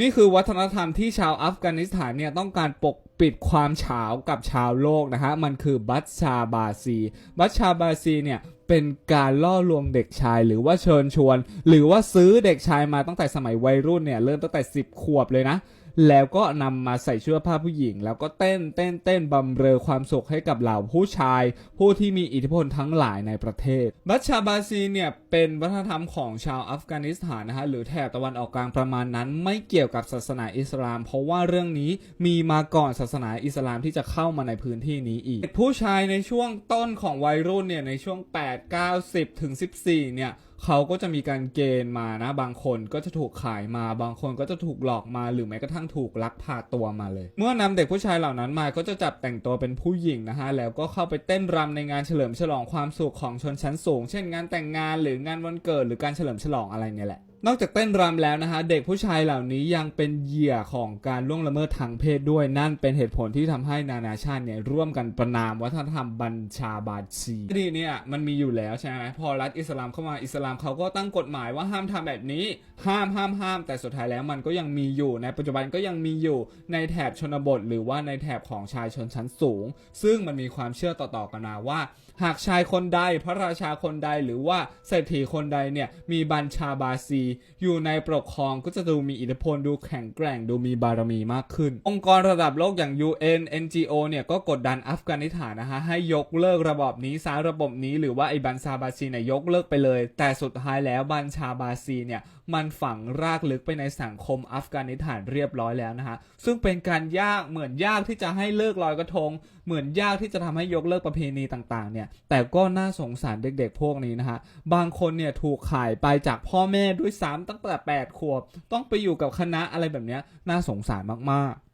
นี่คือวัฒนธรรมที่ชาวอัฟกานิสถานเนี่ยต้องการปกปิดความเฉากับชาวโลกนะฮะ มันคือบัตชาบาซี บัตชาบาซีเนี่ยเป็นการล่อลวงเด็กชายหรือว่าเชิญชวน หรือว่าซื้อเด็กชายมาตั้งแต่สมัยวัยรุ่นเนี่ยเริ่มตั้งแต่ 10 ขวบเลยนะ แล้วก็นำมาใส่เสื้อผ้าผู้หญิง แล้วก็เต้นเต้นเต้นบำเรอความสุขให้กับเหล่าผู้ชาย ผู้ที่มีอิทธิพลทั้งหลายในประเทศ บัชชาบาซีเนี่ยเป็นวัฒนธรรมของชาวอัฟกานิสถานนะฮะหรือแถบตะวันออกกลางประมาณนั้น ไม่เกี่ยวกับศาสนาอิสลาม เพราะว่าเรื่องนี้มีมาก่อนศาาสนาอิสลามที่จะเข้ามาในพื้นที่นี้อีก ผู้ชายในช่วงต้นของวัยรุ่นเนี่ยในช่วง 8 9 10ถึง14 เนี่ยเขาก็จะมีการเกณฑ์มานะ บางคนก็จะถูกขายมา บางคนก็จะถูกหลอกมาหรือแม้กระทั่งถูกลักพาตัวมาเลย เมื่อนำเด็กผู้ชายเหล่านั้นมาก็จะจับแต่งตัวเป็นผู้หญิงนะฮะแล้วก็เข้าไปเต้นรำในงานเฉลิมฉลองความสุขของชนชั้นสูง เช่นงานแต่งงานหรืองานวันเกิดหรือการเฉลิมฉลองอะไรเนี่ยแหละ นอกจากเต้นรำแล้วนะฮะ เด็กผู้ชายเหล่านี้ยังเป็นเหยื่อของการล่วงละเมิดทางเพศด้วย นั่นเป็นเหตุผลที่ทำให้นานาชาติเนี่ยร่วมกันประนามวัฒนธรรมบัญชาบาชีคดีเนี่ยมันมีอยู่แล้วใช่ไหมพอรัฐอิสลามเข้ามาอิสลามเขาก็ตั้งกฎหมายว่าห้ามทำแบบนี้ ห้ามห้ามห้าม แต่สุดท้ายแล้วมันก็ยังมีอยู่ ในปัจจุบันก็ยังมีอยู่ในแถบชนบท หรือว่าในแถบของชายชนชั้นสูง ซึ่งมันมีความเชื่อต่อๆกันมาว่า หากชายคนใดพระราชาคนใดหรือว่าเศรษฐีคนใดเนี่ยมีบัญชาบาซีอยู่ในปกครองก็จะดูมีอิทธิพลดูแข็งแกร่งดูมีบารมีมากขึ้น องค์กรระดับโลกอย่าง UN NGO เนี่ยก็กดดันอัฟกานิสถานนะฮะให้ยกเลิกระบอบนี้ซาระบบนี้หรือว่าไอ้บัญชาบาซีเนี่ยยกเลิกไปเลย แต่สุดท้ายแล้วบัญชาบาซีเนี่ยมันฝังรากลึกไปในสังคมอัฟกานิสถานเรียบร้อยแล้วนะฮะซึ่งเป็นการยากเหมือนยากที่จะให้เลิกลอยกระทง เหมือนยากที่จะทำให้ยกเลิกประเพณีต่างๆเนี่ยแต่ก็น่าสงสารเด็กๆพวกนี้นะฮะบางคนเนี่ยถูกขายไปจากพ่อแม่ด้วยซ้ำตั้งแต่ 8 ขวบ ต้องไปอยู่กับคณะอะไรแบบเนี้ยน่าสงสารมากๆ